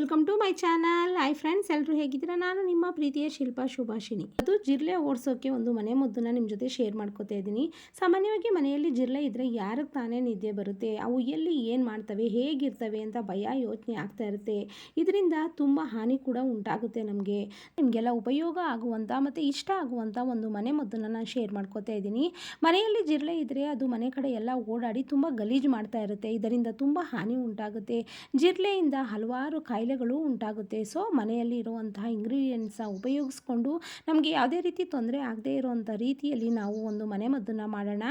Welcome to my channel. Hi friends ಎಲ್ಲರೂ ಹೇಗಿದ್ದೀರಾ? ನಾನು ನಿಮ್ಮ ಪ್ರೀತಿಯ ಶಿಲ್ಪಾ ಶುಭಾಷಿನಿ ಅದು ಜಿರ್ಲೆ ಓಡಿಸೋಕೆ ಒಂದು ಮನೆ ಮದ್ದನ್ನ ನಿಮ್ಮ ಜೊತೆ ಶೇರ್ ಮಾಡ್ಕೋತಾ ಇದ್ದೀನಿ. ಸಾಮಾನ್ಯವಾಗಿ ಮನೆಯಲ್ಲಿ ಜಿರ್ಲೆ ಇದ್ದರೆ ಯಾರಿಗೆ ತಾನೇ ನಿದ್ದೆ ಬರುತ್ತೆ, ಅವು ಎಲ್ಲಿ ಏನು ಮಾಡ್ತವೆ, ಹೇಗಿರ್ತವೆ ಅಂತ ಭಯ, ಯೋಚನೆ ಆಗ್ತಾ ಇರುತ್ತೆ. ಇದರಿಂದ ತುಂಬ ಹಾನಿ ಕೂಡ ಉಂಟಾಗುತ್ತೆ ನಮಗೆ. ನಿಮಗೆಲ್ಲ ಉಪಯೋಗ ಆಗುವಂಥ ಮತ್ತು ಇಷ್ಟ ಆಗುವಂಥ ಒಂದು ಮನೆ ಮದ್ದನ್ನು ನಾನು ಶೇರ್ ಮಾಡ್ಕೋತಾ ಇದ್ದೀನಿ. ಮನೆಯಲ್ಲಿ ಜಿರ್ಲೆ ಇದ್ದರೆ ಅದು ಮನೆ ಕಡೆ ಎಲ್ಲ ಓಡಾಡಿ ತುಂಬ ಗಲೀಜು ಮಾಡ್ತಾ ಇರುತ್ತೆ. ಇದರಿಂದ ತುಂಬ ಹಾನಿ ಉಂಟಾಗುತ್ತೆ. ಜಿರಲೆಯಿಂದ ಹಲವಾರು ಕಾಯಿಲೆಗಳು ಉಂಟಾಗುತ್ತೆ. ಸೊ ಮನೆಯಲ್ಲಿ ಇರುವಂತಹ ಇಂಗ್ರೀಡಿಯೆಂಟ್ಸನ್ನ ಉಪಯೋಗಿಸ್ಕೊಂಡು ನಮಗೆ ಯಾವುದೇ ರೀತಿ ತೊಂದರೆ ಆಗದೇ ಇರುವಂಥ ರೀತಿಯಲ್ಲಿ ನಾವು ಒಂದು ಮನೆ ಮದ್ದನ್ನು ಮಾಡೋಣ.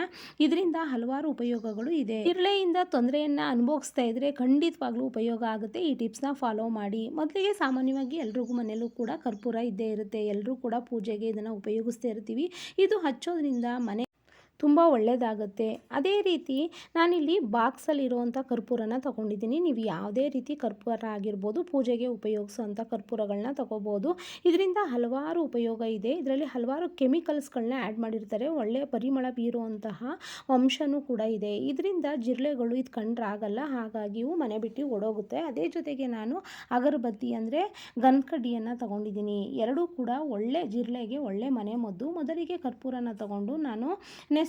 ಇದರಿಂದ ಹಲವಾರು ಉಪಯೋಗಗಳು ಇದೆ. ಇರಳೆಯಿಂದ ತೊಂದರೆಯನ್ನು ಅನುಭವಿಸ್ತಾ ಇದ್ರೆ ಖಂಡಿತವಾಗ್ಲೂ ಉಪಯೋಗ ಆಗುತ್ತೆ. ಈ ಟಿಪ್ಸ್ನ ಫಾಲೋ ಮಾಡಿ. ಮೊದಲಿಗೆ ಸಾಮಾನ್ಯವಾಗಿ ಎಲ್ರಿಗೂ ಮನೆಯಲ್ಲೂ ಕೂಡ ಕರ್ಪೂರ ಇದ್ದೇ ಇರುತ್ತೆ. ಎಲ್ಲರೂ ಕೂಡ ಪೂಜೆಗೆ ಇದನ್ನು ಉಪಯೋಗಿಸ್ತಾ ಇರ್ತೀವಿ. ಇದು ಹಚ್ಚೋದ್ರಿಂದ ಮನೆ ತುಂಬ ಒಳ್ಳೆಯದಾಗುತ್ತೆ ಅದೇ ರೀತಿ ನಾನಿಲ್ಲಿ ಬಾಕ್ಸಲ್ಲಿರುವಂಥ ಕರ್ಪೂರನ ತೊಗೊಂಡಿದ್ದೀನಿ. ನೀವು ಯಾವುದೇ ರೀತಿ ಕರ್ಪೂರ ಆಗಿರ್ಬೋದು ಪೂಜೆಗೆ ಉಪಯೋಗಿಸುವಂಥ ಕರ್ಪೂರಗಳನ್ನ ತೊಗೋಬೋದು. ಇದರಿಂದ ಹಲವಾರು ಉಪಯೋಗ ಇದೆ. ಇದರಲ್ಲಿ ಹಲವಾರು ಕೆಮಿಕಲ್ಸ್ಗಳನ್ನ ಆ್ಯಡ್ ಮಾಡಿರ್ತಾರೆ. ಒಳ್ಳೆಯ ಪರಿಮಳ ಬೀರುವಂತಹ ಅಂಶನೂ ಕೂಡ ಇದೆ. ಇದರಿಂದ ಜಿರಳೆಗಳು ಇದು ಕಂಡ್ರಾಗಲ್ಲ ಹಾಗಾಗಿ ಇವು ಮನೆ ಬಿಟ್ಟು ಓಡೋಗುತ್ತೆ. ಅದೇ ಜೊತೆಗೆ ನಾನು ಅಗರಬತ್ತಿ ಅಂದರೆ ಗನ್ಕಡ್ಡಿಯನ್ನು ತೊಗೊಂಡಿದ್ದೀನಿ. ಎರಡೂ ಕೂಡ ಒಳ್ಳೆ ಜಿರಳೆಗೆ ಒಳ್ಳೆ ಮನೆ ಮದ್ದು. ಮೊದಲಿಗೆ ಕರ್ಪೂರನ ತಗೊಂಡು ನಾನು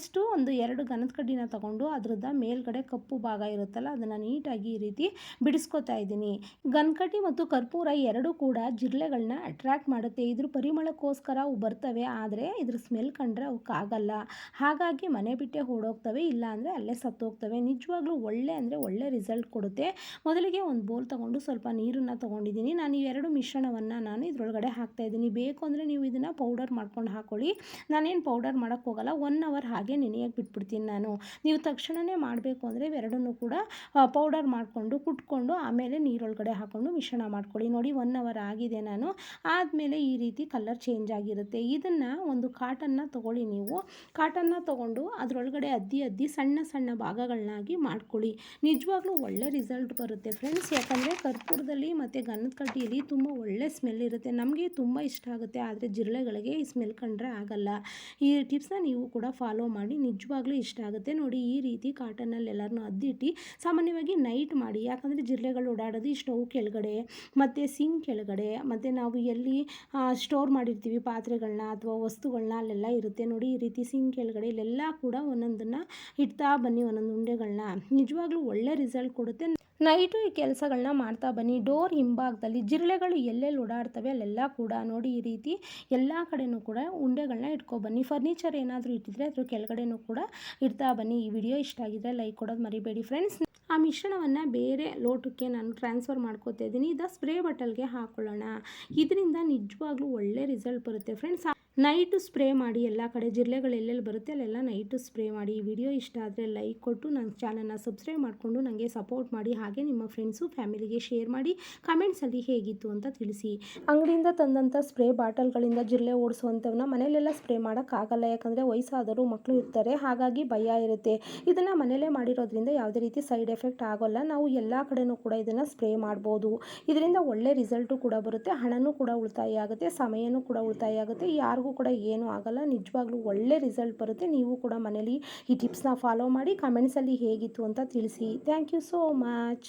ನೆಕ್ಸ್ಟು ಒಂದು ಎರಡು ಗನದ ಕಡ್ಡಿನ ತೊಗೊಂಡು ಅದ್ರದ್ದು ಮೇಲ್ಗಡೆ ಕಪ್ಪು ಭಾಗ ಇರುತ್ತಲ್ಲ, ಅದನ್ನು ನೀಟಾಗಿ ಈ ರೀತಿ ಬಿಡಿಸ್ಕೋತಾ ಇದ್ದೀನಿ. ಗನ್ಕಡ್ಡಿ ಮತ್ತು ಕರ್ಪೂರ ಎರಡೂ ಕೂಡ ಜಿರಳೆಗಳನ್ನ ಅಟ್ರ್ಯಾಕ್ಟ್ ಮಾಡುತ್ತೆ. ಇದ್ರ ಪರಿಮಳಕ್ಕೋಸ್ಕರ ಅವು ಬರ್ತವೆ, ಆದರೆ ಇದ್ರ ಸ್ಮೆಲ್ ಕಂಡ್ರೆ ಅವಕ್ಕಾಗಲ್ಲ ಹಾಗಾಗಿ ಮನೆ ಬಿಟ್ಟೆ ಓಡೋಗ್ತವೆ, ಇಲ್ಲ ಅಂದರೆ ಅಲ್ಲೇ ಸತ್ತೋಗ್ತವೆ. ನಿಜವಾಗ್ಲೂ ಒಳ್ಳೆ ಅಂದರೆ ಒಳ್ಳೆ ರಿಸಲ್ಟ್ ಕೊಡುತ್ತೆ. ಮೊದಲಿಗೆ ಒಂದು ಬೋಲ್ ತಗೊಂಡು ಸ್ವಲ್ಪ ನೀರನ್ನು ತೊಗೊಂಡಿದ್ದೀನಿ. ನಾನು ಈ ಎರಡು ಮಿಶ್ರಣವನ್ನು ನಾನು ಇದರೊಳಗಡೆ ಹಾಕ್ತಾ ಇದ್ದೀನಿ. ಬೇಕು ಅಂದರೆ ನೀವು ಇದನ್ನು ಪೌಡರ್ ಮಾಡ್ಕೊಂಡು ಹಾಕೊಳ್ಳಿ. ನಾನೇನು ಪೌಡರ್ ಮಾಡೋಕ್ಕೋಗಲ್ಲ ಒನ್ ಅವರ್ ಹಾಗೆ ಹಾಗೆ ನೆನೆಯೋಕ್ಕೆ ಬಿಟ್ಬಿಡ್ತೀನಿ ನಾನು. ನೀವು ತಕ್ಷಣವೇ ಮಾಡಬೇಕು ಅಂದರೆ ಇವೆರಡನ್ನೂ ಕೂಡ ಪೌಡರ್ ಮಾಡಿಕೊಂಡು, ಕುಟ್ಕೊಂಡು, ಆಮೇಲೆ ನೀರೊಳಗಡೆ ಹಾಕ್ಕೊಂಡು ಮಿಶ್ರಣ ಮಾಡ್ಕೊಳ್ಳಿ. ನೋಡಿ ಒನ್ ಅವರ್ ಆಗಿದೆ ನಾನು. ಆದಮೇಲೆ ಈ ರೀತಿ ಕಲರ್ ಚೇಂಜ್ ಆಗಿರುತ್ತೆ. ಇದನ್ನು ಒಂದು ಕಾಟನ್ನ ತೊಗೊಳ್ಳಿ ನೀವು. ಕಾಟನ್ನ ತೊಗೊಂಡು ಅದರೊಳಗಡೆ ಅದ್ದಿ ಅದ್ದಿ ಸಣ್ಣ ಸಣ್ಣ ಭಾಗಗಳನ್ನಾಗಿ ಮಾಡ್ಕೊಳ್ಳಿ. ನಿಜವಾಗ್ಲೂ ಒಳ್ಳೆ ರಿಸಲ್ಟ್ ಬರುತ್ತೆ ಫ್ರೆಂಡ್ಸ್ ಯಾಕಂದರೆ ಕರ್ಪೂರದಲ್ಲಿ ಮತ್ತು ಗನ್ನದ ಕಡ್ಡಿಯಲ್ಲಿ ತುಂಬ ಒಳ್ಳೆ ಸ್ಮೆಲ್ ಇರುತ್ತೆ. ನಮಗೆ ತುಂಬ ಇಷ್ಟ ಆಗುತ್ತೆ, ಆದರೆ ಜಿರಳೆಗಳಿಗೆ ಈ ಸ್ಮೆಲ್ ಕಂಡ್ರೆ ಆಗಲ್ಲ. ಈ ಟಿಪ್ಸ್ನ ನೀವು ಕೂಡ ಫಾಲೋ ಮಾಡಿ. ಮಾಡಿ ನಿಜವಾಗ್ಲೂ ಇಷ್ಟ ಆಗುತ್ತೆ. ನೋಡಿ, ಈ ರೀತಿ ಕಾಟನಲ್ಲಿ ಎಲ್ಲರನ್ನೂ ಅದ್ದಿಟ್ಟು ಸಾಮಾನ್ಯವಾಗಿ ನೈಟ್ ಮಾಡಿ. ಯಾಕಂದರೆ ಜಿರಳೆಗಳು ಓಡಾಡೋದು ಈ ಸ್ಟವ್ ಕೆಳಗಡೆ, ಮತ್ತು ಸಿಂಕ್ ಕೆಳಗಡೆ, ಮತ್ತು ನಾವು ಎಲ್ಲಿ ಸ್ಟೋರ್ ಮಾಡಿರ್ತೀವಿ ಪಾತ್ರೆಗಳನ್ನ ಅಥವಾ ವಸ್ತುಗಳನ್ನ ಅಲ್ಲೆಲ್ಲ ಇರುತ್ತೆ. ನೋಡಿ, ಈ ರೀತಿ ಸಿಂಕ್ ಕೆಳಗಡೆ ಇಲ್ಲೆಲ್ಲ ಕೂಡ ಒಂದೊಂದನ್ನು ಇಡ್ತಾ ಬನ್ನಿ, ಒಂದೊಂದು ಉಂಡೆಗಳನ್ನ ನಿಜವಾಗ್ಲೂ ಒಳ್ಳೆ ರಿಸಲ್ಟ್ ಕೊಡುತ್ತೆ. ನೈಟು ಈ ಕೆಲಸಗಳನ್ನ ಮಾಡ್ತಾ ಬನ್ನಿ. ಡೋರ್ ಹಿಂಭಾಗದಲ್ಲಿ ಜಿರಳೆಗಳು ಎಲ್ಲೆಲ್ಲಿ ಓಡಾಡ್ತವೆ ಅಲ್ಲೆಲ್ಲ ಕೂಡ ನೋಡಿ ಈ ರೀತಿ ಎಲ್ಲ ಕಡೆನೂ ಕೂಡ ಉಂಡೆಗಳನ್ನ ಇಟ್ಕೊಬನ್ನಿ ಫರ್ನಿಚರ್ ಏನಾದರೂ ಇಟ್ಟಿದ್ರೆ ಅದ್ರ ಕೆಳಗಡೆನೂ ಕೂಡ ಇಡ್ತಾ ಬನ್ನಿ. ಈ ವಿಡಿಯೋ ಇಷ್ಟ ಆಗಿದ್ರೆ ಲೈಕ್ ಕೊಡೋದು ಮರಿಬೇಡಿ ಫ್ರೆಂಡ್ಸ್. ಆ ಮಿಶ್ರಣವನ್ನು ಬೇರೆ ಲೋಟಕ್ಕೆ ನಾನು ಟ್ರಾನ್ಸ್ಫರ್ ಮಾಡ್ಕೋತಾ ಇದ್ದೀನಿ. ಇದು ಸ್ಪ್ರೇ ಬಟಲ್ಗೆ ಹಾಕೊಳ್ಳೋಣ. ಇದರಿಂದ ನಿಜವಾಗ್ಲೂ ಒಳ್ಳೆ ರಿಸಲ್ಟ್ ಬರುತ್ತೆ ಫ್ರೆಂಡ್ಸ್. ನೈಟು ಸ್ಪ್ರೇ ಮಾಡಿ ಎಲ್ಲ ಕಡೆ ಜಿರಳೆಗಳು ಎಲ್ಲೆಲ್ಲಿ ಬರುತ್ತೆ ಅಲ್ಲೆಲ್ಲ ನೈಟು ಸ್ಪ್ರೇ ಮಾಡಿ. ಈ ವಿಡಿಯೋ ಇಷ್ಟ ಆದರೆ ಲೈಕ್ ಕೊಟ್ಟು ನನ್ನ ಚಾನಲ್ನ ಸಬ್ಸ್ಕ್ರೈಬ್ ಮಾಡಿಕೊಂಡು ನನಗೆ ಸಪೋರ್ಟ್ ಮಾಡಿ. ಹಾಗೆ ನಿಮ್ಮ ಫ್ರೆಂಡ್ಸು, ಫ್ಯಾಮಿಲಿಗೆ ಶೇರ್ ಮಾಡಿ. ಕಮೆಂಟ್ಸಲ್ಲಿ ಹೇಗಿತ್ತು ಅಂತ ತಿಳಿಸಿ. ಅಂಗಡಿಯಿಂದ ತಂದಂಥ ಸ್ಪ್ರೇ ಬಾಟಲ್ಗಳಿಂದ ಜಿರಳೆ ಓಡಿಸುವಂಥವನ್ನ ಮನೆಯಲ್ಲೆಲ್ಲ ಸ್ಪ್ರೇ ಮಾಡೋಕ್ಕಾಗಲ್ಲ. ಯಾಕಂದರೆ ವಯಸ್ಸಾದರೂ ಮಕ್ಕಳು ಇರ್ತಾರೆ. ಹಾಗಾಗಿ ಭಯ ಇರುತ್ತೆ. ಇದನ್ನು ಮನೆಯಲ್ಲೇ ಮಾಡಿರೋದ್ರಿಂದ ಯಾವುದೇ ರೀತಿ ಸೈಡ್ ಎಫೆಕ್ಟ್ ಆಗೋಲ್ಲ. ನಾವು ಎಲ್ಲ ಕಡೆಯೂ ಕೂಡ ಇದನ್ನು ಸ್ಪ್ರೇ ಮಾಡ್ಬೋದು. ಇದರಿಂದ ಒಳ್ಳೆ ರಿಸಲ್ಟು ಕೂಡ ಬರುತ್ತೆ. ಹಣನೂ ಕೂಡ ಉಳಿತಾಯ ಆಗುತ್ತೆ. ಸಮಯನೂ ಕೂಡ ಉಳಿತಾಯ ಆಗುತ್ತೆ. ಯಾರಿಗೂ ಕೂಡ ಏನೂ ಆಗಲ್ಲ. ನಿಜವಾಗ್ಲೂ ಒಳ್ಳೆ ರಿಸಲ್ಟ್ ಬರುತ್ತೆ. ನೀವು ಕೂಡ ಮನೇಲಿ ಈ ಟಿಪ್ಸ್ನ ಫಾಲೋ ಮಾಡಿ ಕಮೆಂಟ್ಸಲ್ಲಿ ಹೇಗಿತ್ತು ಅಂತ ತಿಳಿಸಿ. Thank you so much